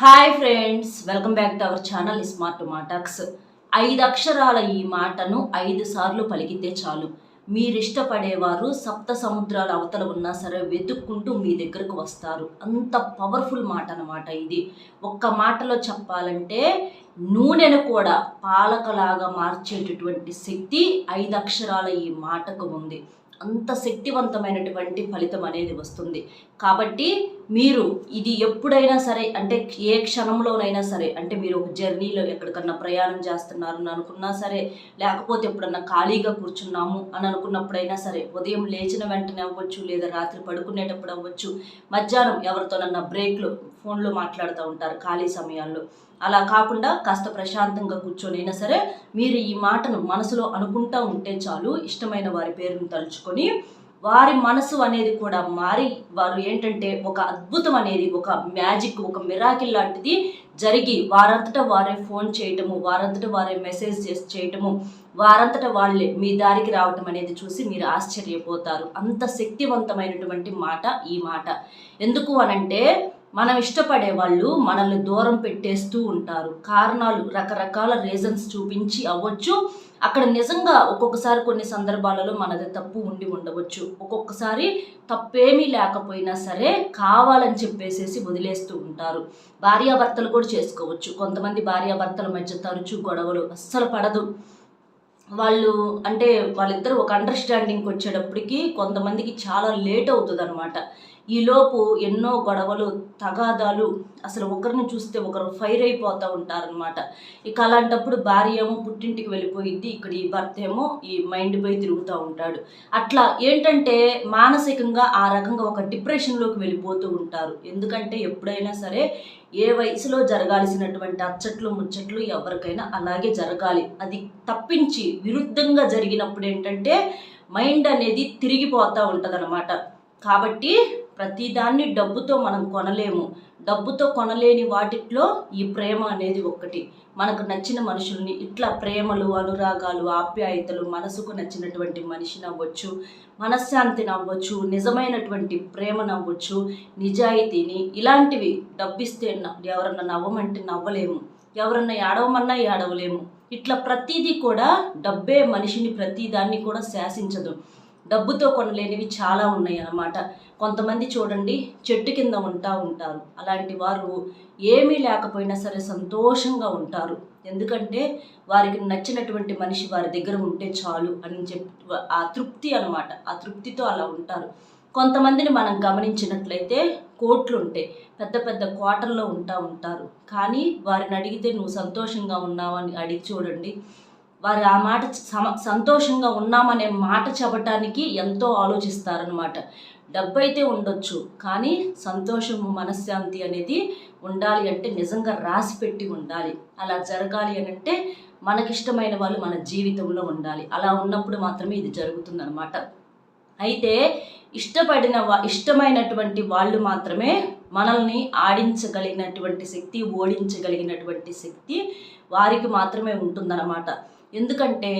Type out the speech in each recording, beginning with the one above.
Hi friends welcome back to our channel smart మాటాక్స్ ఐదు అక్షరాల ఈ మాటను ఐదు సార్లు పలికితే చాలు. మీరిష్టపడేవారు సప్త సముద్రాల అవతల ఉన్నా సరే వెతుక్కుంటూ మీ దగ్గరకు వస్తారు. అంత పవర్ఫుల్ మాట అనమాట ఇది. ఒక్క మాటలో చెప్పాలంటే నూనెను కూడా పాలకలాగా మార్చేటటువంటి శక్తి ఐదు అక్షరాల ఈ మాటకు ఉంది. అంత శక్తివంతమైనటువంటి ఫలితం అనేది వస్తుంది. కాబట్టి మీరు ఇది ఎప్పుడైనా సరే అంటే ఏ క్షణంలోనైనా సరే అంటే మీరు ఒక జర్నీలో ఎక్కడికన్నా ప్రయాణం చేస్తున్నారు అని అనుకున్నా సరే లేకపోతే ఎప్పుడన్నా ఖాళీగా కూర్చున్నాము అని అనుకున్నప్పుడైనా సరే ఉదయం లేచిన వెంటనే అవ్వచ్చు లేదా రాత్రి పడుకునేటప్పుడు అవ్వచ్చు మధ్యాహ్నం ఎవరితోనన్నా బ్రేక్లో ఫోన్లో మాట్లాడుతూ ఉంటారు ఖాళీ సమయాల్లో. అలా కాకుండా కాస్త ప్రశాంతంగా కూర్చొనైనా సరే మీరు ఈ మాటను మనసులో అనుకుంటా ఉంటే చాలు ఇష్టమైన వారి పేరును తలుచుకొని వారి మనసు అనేది కూడా మారి వారు ఏంటంటే ఒక అద్భుతం అనేది ఒక మ్యాజిక్ ఒక మిరాకిల్ లాంటిది జరిగి వారంతటా వారే ఫోన్ చేయటము వారంతటా వారే మెసేజ్ చేసి చేయటము వారంతటా వాళ్ళే మీ దారికి రావటం అనేది చూసి మీరు ఆశ్చర్యపోతారు. అంత శక్తివంతమైనటువంటి మాట ఈ మాట. ఎందుకు అనంటే మనం ఇష్టపడే వాళ్ళు మనల్ని దూరం పెట్టేస్తూ ఉంటారు. కారణాలు రకరకాల రీజన్స్ చూపించి అవ్వచ్చు. అక్కడ నిజంగా ఒక్కొక్కసారి కొన్ని సందర్భాలలో మనది తప్పు ఉండి ఉండవచ్చు. ఒక్కొక్కసారి తప్పేమీ లేకపోయినా సరే కావాలని చెప్పేసేసి వదిలేస్తూ ఉంటారు. భార్యాభర్తలు కూడా చేసుకోవచ్చు. కొంతమంది భార్యాభర్తల మధ్య తరచూ గొడవలు అస్సలు పడదు. వాళ్ళు అంటే వాళ్ళిద్దరూ ఒక అండర్స్టాండింగ్కి వచ్చేటప్పటికి కొంతమందికి చాలా లేట్ అవుతుంది అనమాట ఈలోపు ఎన్నో గొడవలు తగాదాలు. అసలు ఒకరిని చూస్తే ఒకరు ఫైర్ అయిపోతూ ఉంటారనమాట ఇక అలాంటప్పుడు భార్య ఏమో పుట్టింటికి వెళ్ళిపోయింది ఇక్కడ ఈ భర్త ఏమో ఈ మైండ్ పై తిరుగుతూ ఉంటాడు. అట్లా ఏంటంటే మానసికంగా ఆ రకంగా ఒక డిప్రెషన్లోకి వెళ్ళిపోతూ ఉంటారు. ఎందుకంటే ఎప్పుడైనా సరే ఏ వయసులో జరగాల్సినటువంటి అచ్చట్లు ముచ్చట్లు ఎవరికైనా అలాగే జరగాలి. అది తప్పించి విరుద్ధంగా జరిగినప్పుడు ఏంటంటే మైండ్ అనేది తిరిగిపోతూ ఉంటుంది కాబట్టి ప్రతిదాన్ని డబ్బుతో మనం కొనలేము. డబ్బుతో కొనలేని వాటిట్లో ఈ ప్రేమ అనేది ఒక్కటి. మనకు నచ్చిన మనుషుల్ని ఇట్లా ప్రేమలు అనురాగాలు ఆప్యాయతలు మనసుకు నచ్చినటువంటి మనిషిని అవ్వచ్చు మనశ్శాంతిని అవ్వచ్చు నిజమైనటువంటి ప్రేమను అవ్వచ్చు నిజాయితీని ఇలాంటివి డబ్బిస్తే ఎవరన్నా నవ్వమంటే నవ్వలేము. ఎవరన్నా ఏడవమన్నా ఏడవలేము. ఇట్లా ప్రతిదీ కూడా డబ్బే మనిషిని ప్రతిదాన్ని కూడా శాసించదు. డబ్బుతో కొనలేనివి చాలా ఉన్నాయి అన్నమాట కొంతమంది చూడండి చెట్టు కింద ఉంటా ఉంటారు. అలాంటి వారు ఏమీ లేకపోయినా సరే సంతోషంగా ఉంటారు. ఎందుకంటే వారికి నచ్చినటువంటి మనిషి వారి దగ్గర ఉంటే చాలు అని చెప్పి ఆ తృప్తి అనమాట ఆ తృప్తితో అలా ఉంటారు. కొంతమందిని మనం గమనించినట్లయితే కోట్లు ఉంటాయి పెద్ద పెద్ద కోటల్లో ఉంటా ఉంటారు. కానీ వారిని అడిగితే నువ్వు సంతోషంగా ఉన్నావని అడిగి చూడండి. వారు ఆ మాట సమ సంతోషంగా ఉన్నామనే మాట చెప్పటానికి ఎంతో ఆలోచిస్తారనమాట డబ్బు అయితే ఉండొచ్చు కానీ సంతోషము మనశ్శాంతి అనేది ఉండాలి అంటే నిజంగా రాసి పెట్టి ఉండాలి. అలా జరగాలి అని అంటే మనకిష్టమైన వాళ్ళు మన జీవితంలో ఉండాలి. అలా ఉన్నప్పుడు మాత్రమే ఇది జరుగుతుందన్నమాట. అయితే ఇష్టపడిన వా ఇష్టమైనటువంటి వాళ్ళు మాత్రమే మనల్ని ఆడించగలిగినటువంటి శక్తి ఓడించగలిగినటువంటి శక్తి వారికి మాత్రమే ఉంటుందన్నమాట. ఎందుకంటే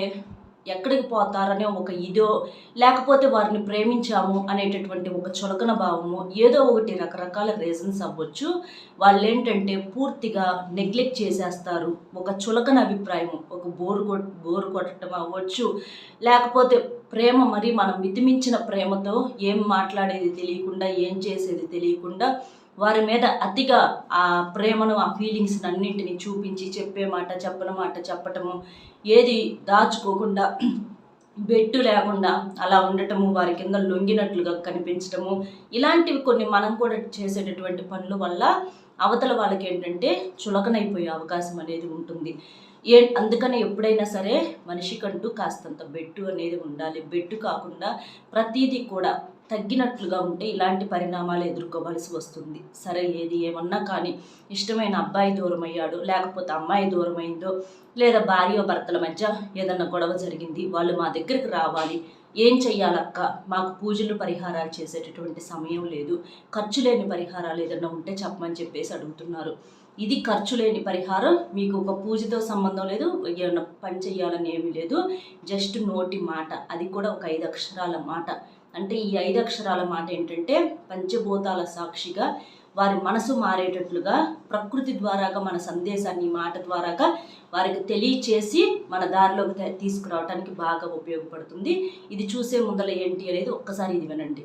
ఎక్కడికి పోతారనే ఒక ఇదో లేకపోతే వారిని ప్రేమించాము అనేటటువంటి ఒక చులకన భావము ఏదో ఒకటి రకరకాల రీజన్స్ అవ్వచ్చు. వాళ్ళు ఏంటంటే పూర్తిగా నెగ్లెక్ట్ చేసేస్తారు. ఒక చులకన అభిప్రాయం ఒక బోరు కొట్ బోరు కొట్టడం అవ్వచ్చు. లేకపోతే ప్రేమ మరి మనం మితిమించిన ప్రేమతో ఏం మాట్లాడేది తెలియకుండా ఏం చేసేది తెలియకుండా వారి మీద అతిగా ఆ ప్రేమను ఆ ఫీలింగ్స్ అన్నింటినీ చూపించి చెప్పే మాట చెప్పని మాట చెప్పటము ఏది దాచుకోకుండా బెట్టు లేకుండా అలా ఉండటము వారి కింద లొంగినట్లుగా కనిపించటము ఇలాంటివి కొన్ని మనం కూడా చేసేటటువంటి పనుల వల్ల అవతల వాళ్ళకి ఏంటంటే చులకనైపోయే అవకాశం అనేది ఉంటుంది. ఏ అందుకని ఎప్పుడైనా సరే మనిషికంటూ కాస్తంత బెట్టు అనేది ఉండాలి. బెట్టు కాకుండా ప్రతీది కూడా తగ్గినట్లుగా ఉంటే ఇలాంటి పరిణామాలు ఎదుర్కోవాల్సి వస్తుంది. సరే ఏది ఏమన్నా కానీ ఇష్టమైన అబ్బాయి దూరం అయ్యాడు లేకపోతే అమ్మాయి దూరం అయిందో లేదా భార్య భర్తల మధ్య ఏదన్నా గొడవ జరిగింది వాళ్ళు మా దగ్గరికి రావాలి ఏం చెయ్యాలక్క? మాకు పూజలు పరిహారాలు చేసేటటువంటి సమయం లేదు. ఖర్చు లేని పరిహారాలు ఏదన్నా ఉంటే చెప్పమని చెప్పేసి అడుగుతున్నారు. ఇది ఖర్చు లేని పరిహారం మీకు ఒక పూజతో సంబంధం లేదు ఏమన్నా పని చేయాలని ఏమీ లేదు. జస్ట్ నోటి మాట అది కూడా ఒక ఐదు అక్షరాల మాట. అంటే ఈ ఐదు అక్షరాల మాట ఏంటంటే పంచభూతాల సాక్షిగా వారి మనసు మారేటట్లుగా ప్రకృతి ద్వారాగా మన సందేశాన్ని మాట ద్వారాగా వారికి తెలియచేసి మన దారిలోకి తీసుకురావడానికి బాగా ఉపయోగపడుతుంది. ఇది చూసే ముందల ఏంటి అనేది ఒక్కసారి ఇది వినండి.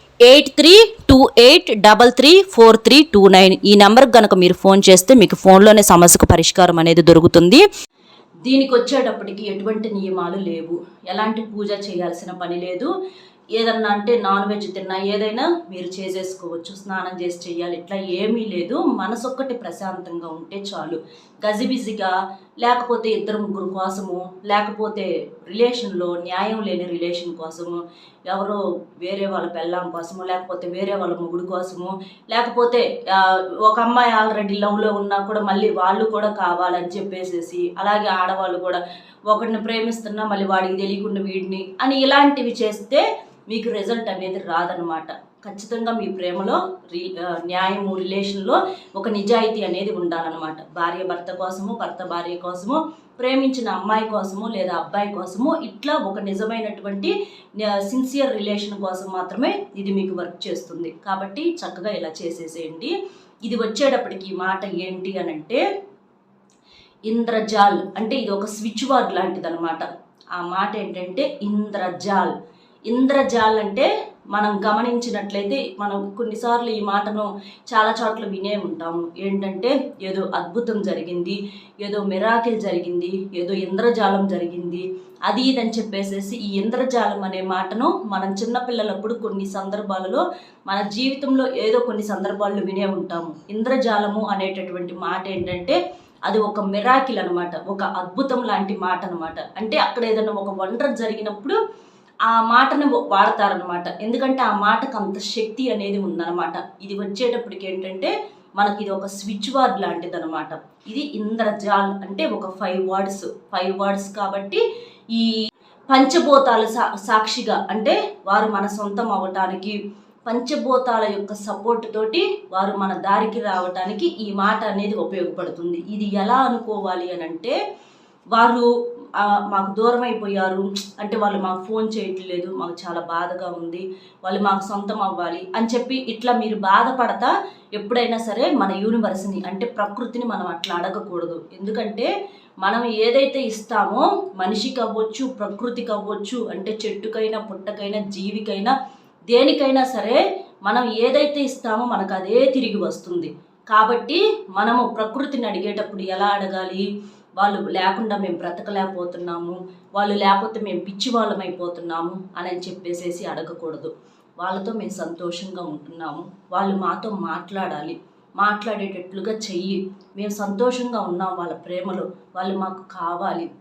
eight three two eight double three four three two nine. ఈ నెంబర్కి కనుక మీరు ఫోన్ చేస్తే మీకు ఫోన్లోనే సమస్యకు పరిష్కారం అనేది దొరుకుతుంది. దీనికి వచ్చేటప్పటికి ఎటువంటి నియమాలు లేవు. ఎలాంటి పూజ చేయాల్సిన పని లేదు. ఏదన్నా అంటే నాన్ వెజ్ తిన్నా ఏదైనా మీరు చేసేసుకోవచ్చు స్నానం చేసి చేయాలి ఇట్లా ఏమీ లేదు. మనసు ఒక్కటి ప్రశాంతంగా ఉంటే చాలు. గజిబిజిగా లేకపోతే ఇద్దరు ముగ్గురు కోసము లేకపోతే రిలేషన్లో న్యాయం లేని రిలేషన్ కోసము ఎవరో వేరే వాళ్ళ పెళ్ళాం కోసము లేకపోతే వేరే వాళ్ళ మొగుడు కోసము లేకపోతే ఒక అమ్మాయి ఆల్రెడీ లవ్లో ఉన్నా కూడా మళ్ళీ వాళ్ళు కూడా కావాలని చెప్పేసేసి అలాగే ఆడవాళ్ళు కూడా ఒకరిని ప్రేమిస్తున్నా మళ్ళీ వాడికి తెలియకుండా వీడిని అని ఇలాంటివి చేస్తే మీకు రిజల్ట్ అనేది రాదనమాట ఖచ్చితంగా మీ ప్రేమలో రీ న్యాయము రిలేషన్లో ఒక నిజాయితీ అనేది ఉండాలన్నమాట. భార్య భర్త కోసము భర్త భార్య కోసము ప్రేమించిన అమ్మాయి కోసము లేదా అబ్బాయి కోసము ఇట్లా ఒక నిజమైనటువంటి సిన్సియర్ రిలేషన్ కోసం మాత్రమే ఇది మీకు వర్క్ చేస్తుంది. కాబట్టి చక్కగా ఇలా చేసేసేయండి. ఇది వచ్చేటప్పటికి ఈ మాట ఏంటి అని అంటే ఇంద్రజాల్ అంటే ఇది ఒక స్విచ్ వర్డ్ లాంటిది అనమాట ఆ మాట ఏంటంటే ఇంద్రజాల్. ఇంద్రజాల్ అంటే మనం గమనించినట్లయితే మనం కొన్నిసార్లు ఈ మాటను చాలా చోట్ల వినే ఉంటాము ఏంటంటే ఏదో అద్భుతం జరిగింది ఏదో మిరాకిల్ జరిగింది ఏదో ఇంద్రజాలం జరిగింది అది ఇదని చెప్పేసేసి ఈ ఇంద్రజాలం అనే మాటను మనం చిన్నపిల్లలప్పుడు కొన్ని సందర్భాలలో మన జీవితంలో ఏదో కొన్ని సందర్భాల్లో వినే ఉంటాము. ఇంద్రజాలము అనేటటువంటి మాట ఏంటంటే అది ఒక మిరాకిల్ అనమాట ఒక అద్భుతం లాంటి మాట అనమాట అంటే అక్కడ ఏదైనా ఒక వండర్ జరిగినప్పుడు ఆ మాటను వాడతారనమాట ఎందుకంటే ఆ మాటకు అంత శక్తి అనేది ఉందన్నమాట. ఇది వచ్చేటప్పటికి ఏంటంటే మనకి ఇది ఒక స్విచ్ వర్డ్ లాంటిది అనమాట ఇది ఇంద్రజాల్ అంటే ఒక ఫైవ్ వర్డ్స్. ఫైవ్ వర్డ్స్ కాబట్టి ఈ పంచభూతాల సా సాక్షిగా అంటే వారు మన సొంతం అవ్వటానికి పంచభూతాల యొక్క సపోర్ట్ తోటి వారు మన దారికి రావటానికి ఈ మాట అనేది ఉపయోగపడుతుంది. ఇది ఎలా అనుకోవాలి అని అంటే వారు మాకు దూరం అయిపోయారు. అంటే వాళ్ళు మాకు ఫోన్ చేయట్లేదు. మాకు చాలా బాధగా ఉంది. వాళ్ళు మాకు సొంతం అవ్వాలి అని చెప్పి ఇట్లా మీరు బాధపడతా ఎప్పుడైనా సరే మన యూనివర్స్ని అంటే ప్రకృతిని మనం అట్లా అడగకూడదు. ఎందుకంటే మనం ఏదైతే ఇస్తామో మనిషికి అవ్వచ్చు ప్రకృతికి అవ్వచ్చు అంటే చెట్టుకైనా పుట్టకైనా జీవికైనా దేనికైనా సరే మనం ఏదైతే ఇస్తామో మనకు అదే తిరిగి వస్తుంది. కాబట్టి మనము ప్రకృతిని అడిగేటప్పుడు ఎలా అడగాలి? వాళ్ళు లేకుండా మేము బ్రతకలేకపోతున్నాము వాళ్ళు లేకపోతే మేము పిచ్చి అయిపోతున్నాము అని చెప్పేసేసి అడగకూడదు. వాళ్ళతో మేము సంతోషంగా ఉంటున్నాము. వాళ్ళు మాతో మాట్లాడాలి. మాట్లాడేటట్లుగా చెయ్యి. మేము సంతోషంగా ఉన్నాం వాళ్ళ ప్రేమలో. వాళ్ళు మాకు కావాలి.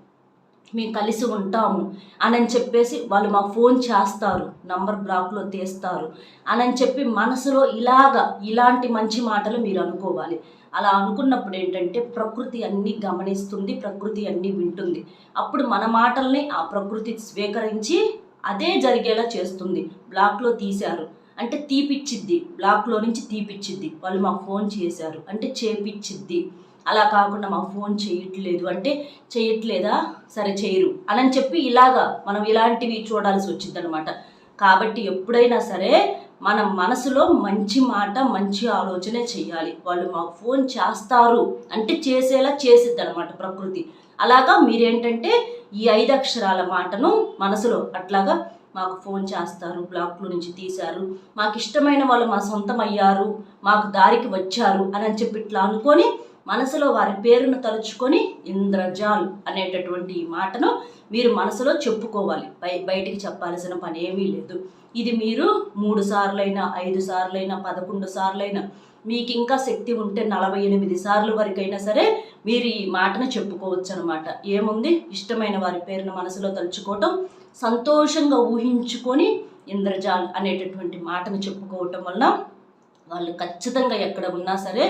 మేము కలిసి ఉంటాము అని చెప్పేసి వాళ్ళు మాకు ఫోన్ చేస్తారు. నంబర్ బ్లాక్లో తీస్తారు. అని చెప్పి మనసులో ఇలాగా ఇలాంటి మంచి మాటలు మీరు అనుకోవాలి. అలా అనుకున్నప్పుడు ఏంటంటే ప్రకృతి అన్నీ గమనిస్తుంది ప్రకృతి అన్నీ వింటుంది. అప్పుడు మన మాటల్ని ఆ ప్రకృతి స్వీకరించి అదే జరిగేలా చేస్తుంది. బ్లాక్లో తీశారు. అంటే తీపిచ్చిద్ది. బ్లాక్లో నుంచి తీపిచ్చిద్ది. వాళ్ళు మా ఫోన్ చేశారు. అంటే చేపిచ్చిద్ది. అలా కాకుండా మా ఫోన్ చేయట్లేదు. అంటే చేయట్లేదా? సరే చేయరు. అని చెప్పి ఇలాగా మనం ఇలాంటివి చూడాల్సి వచ్చింది అనమాట కాబట్టి ఎప్పుడైనా సరే మన మనసులో మంచి మాట మంచి ఆలోచనే చేయాలి వాళ్ళు మాకు ఫోన్ చేస్తారు అంటే చేసేలా చేసిద్ది అనమాట ప్రకృతి. అలాగా మీరేంటంటే ఈ ఐదు అక్షరాల మాటను మనసులో అట్లాగా మాకు ఫోన్ చేస్తారు బ్లాక్లో నుంచి తీశారు మాకు ఇష్టమైన వాళ్ళు మా సొంతం అయ్యారు మాకు దారికి వచ్చారు అని అని చెప్పి ఇట్లా అనుకొని మనసులో వారి పేరును తలుచుకొని ఇంద్రజాల్ అనేటటువంటి ఈ మాటను మీరు మనసులో చెప్పుకోవాలి. బయ బయటికి చెప్పాల్సిన పని ఏమీ లేదు. ఇది మీరు మూడు సార్లైనా ఐదు సార్లైనా పదకొండు సార్లైనా మీకు ఇంకా శక్తి ఉంటే నలభై ఎనిమిది సార్లు వరకైనా సరే మీరు ఈ మాటను చెప్పుకోవచ్చు అనమాట ఏముంది? ఇష్టమైన వారి పేరును మనసులో తలుచుకోవటం సంతోషంగా ఊహించుకొని ఇంద్రజాల్ అనేటటువంటి మాటను చెప్పుకోవటం వల్ల వాళ్ళు ఖచ్చితంగా ఎక్కడ ఉన్నా సరే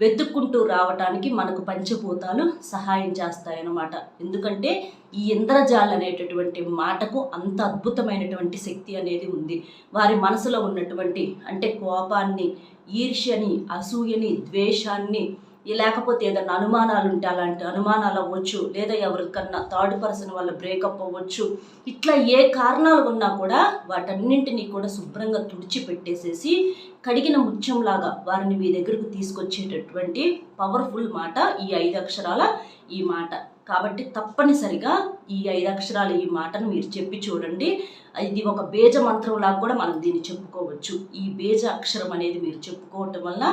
వెతుక్కుంటూ రావటానికి మనకు పంచభూతాలు సహాయం చేస్తాయన్నమాట. ఎందుకంటే ఈ ఇంద్రజాల్ అనేటటువంటి మాటకు అంత అద్భుతమైనటువంటి శక్తి అనేది ఉంది. వారి మనసులో ఉన్నటువంటి అంటే కోపాన్ని ఈర్ష్యని అసూయని ద్వేషాన్ని లేకపోతే ఏదైనా అనుమానాలు ఉంటే అలాంటి అనుమానాలు అవ్వచ్చు లేదా ఎవరికన్నా థర్డ్ పర్సన్ వల్ల బ్రేకప్ అవ్వచ్చు ఇట్లా ఏ కారణాలు ఉన్నా కూడా వాటన్నింటినీ కూడా శుభ్రంగా తుడిచిపెట్టేసేసి కడిగిన ముత్యంలాగా వారిని మీ దగ్గరకు తీసుకొచ్చేటటువంటి పవర్ఫుల్ మాట ఈ ఐదు అక్షరాల ఈ మాట. కాబట్టి తప్పనిసరిగా ఈ ఐదు అక్షరాల ఈ మాటను మీరు చెప్పి చూడండి. ఇది ఒక బేజ మంత్రంలాగా కూడా మనం దీన్ని చెప్పుకోవచ్చు. ఈ బేజ అక్షరం అనేది మీరు చెప్పుకోవటం వల్ల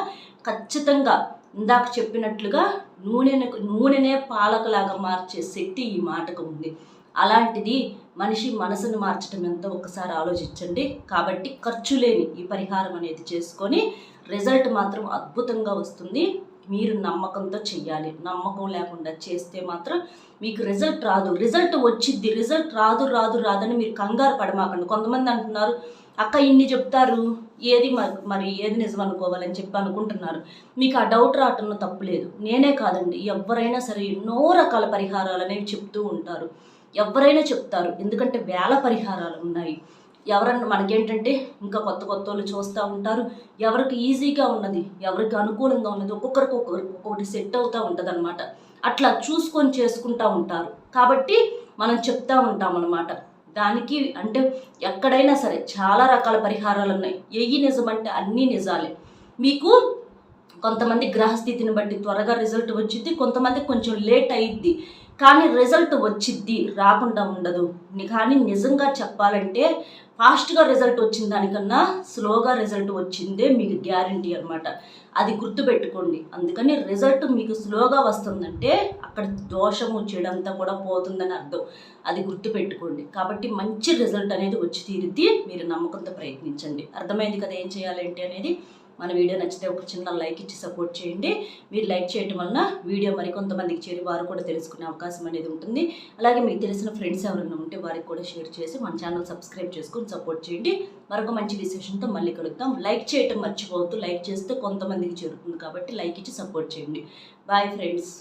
ఖచ్చితంగా ఇందాక చెప్పినట్లుగా నూనెను నూనెనే పాలకలాగా మార్చే శక్తి ఈ మాటకు ఉంది. అలాంటిది మనిషి మనసును మార్చడం ఎంతో ఒకసారి ఆలోచించండి. కాబట్టి ఖర్చు లేని ఈ పరిహారం అనేది చేసుకొని రిజల్ట్ మాత్రం అద్భుతంగా వస్తుంది. మీరు నమ్మకంతో చెయ్యాలి. నమ్మకం లేకుండా చేస్తే మాత్రం మీకు రిజల్ట్ రాదు. రిజల్ట్ వచ్చిద్ది. రిజల్ట్ రాదు రాదు రాదని మీరు కంగారు పడమాకండి. కొంతమంది అంటున్నారు అక్క ఇన్ని చెప్తారు. ఏది మరి మరి ఏది నిజం అనుకోవాలని చెప్పి అనుకుంటున్నారు. మీకు ఆ డౌట్ రావటంలో తప్పులేదు నేనే కాదండి ఎవరైనా సరే ఎన్నో రకాల పరిహారాలు అనేవి చెప్తూ ఉంటారు. ఎవరైనా చెప్తారు ఎందుకంటే వేల పరిహారాలు ఉన్నాయి. ఎవరన్నా మనకేంటంటే ఇంకా కొత్త కొత్త వాళ్ళు చూస్తూ ఉంటారు. ఎవరికి ఈజీగా ఉన్నది ఎవరికి అనుకూలంగా ఉన్నది ఒక్కొక్కరికి ఒక్కొక్కరికి ఒక్కొక్కటి సెట్ అవుతూ ఉంటుంది అనమాట అట్లా చూసుకొని చేసుకుంటూ ఉంటారు. కాబట్టి మనం చెప్తా ఉంటాం అనమాట దానికి అంటే ఎక్కడైనా సరే చాలా రకాల పరిహారాలు ఉన్నాయి. ఎయ్యి నిజమంటే అన్నీ నిజాలే. మీకు కొంతమంది గ్రహస్థితిని బట్టి త్వరగా రిజల్ట్ వచ్చింది కొంతమంది కొంచెం లేట్ అయ్యిద్ది కానీ రిజల్ట్ వచ్చిద్ది రాకుండా ఉండదు. కానీ నిజంగా చెప్పాలంటే ఫాస్ట్గా రిజల్ట్ వచ్చిన దానికన్నా స్లోగా రిజల్ట్ వచ్చిందే మీకు గ్యారంటీ అనమాట అది గుర్తుపెట్టుకోండి. అందుకని రిజల్ట్ మీకు స్లోగా వస్తుందంటే అక్కడ దోషము చెడంతా కూడా పోతుందని అర్థం. అది గుర్తుపెట్టుకోండి. కాబట్టి మంచి రిజల్ట్ అనేది వచ్చి తీరుద్ది. మీరు నమ్మకంతో ప్రయత్నించండి. అర్థమైంది కదా ఏం చేయాలంటే అనేది? మన వీడియో నచ్చితే ఒక చిన్న లైక్ ఇచ్చి సపోర్ట్ చేయండి. మీరు లైక్ చేయడం వలన వీడియో మరికొంతమందికి చేరి వారు కూడా తెలుసుకునే అవకాశం అనేది ఉంటుంది. అలాగే మీకు తెలిసిన ఫ్రెండ్స్ ఎవరైనా ఉంటే వారికి కూడా షేర్ చేసి మన ఛానల్ సబ్స్క్రైబ్ చేసుకొని సపోర్ట్ చేయండి. మరొక మంచి విశేషంతో మళ్ళీ కలుద్దాం. లైక్ చేయటం మర్చిపోవద్దు. లైక్ చేస్తే కొంతమందికి చేరుతుంది కాబట్టి లైక్ ఇచ్చి సపోర్ట్ చేయండి. Bye friends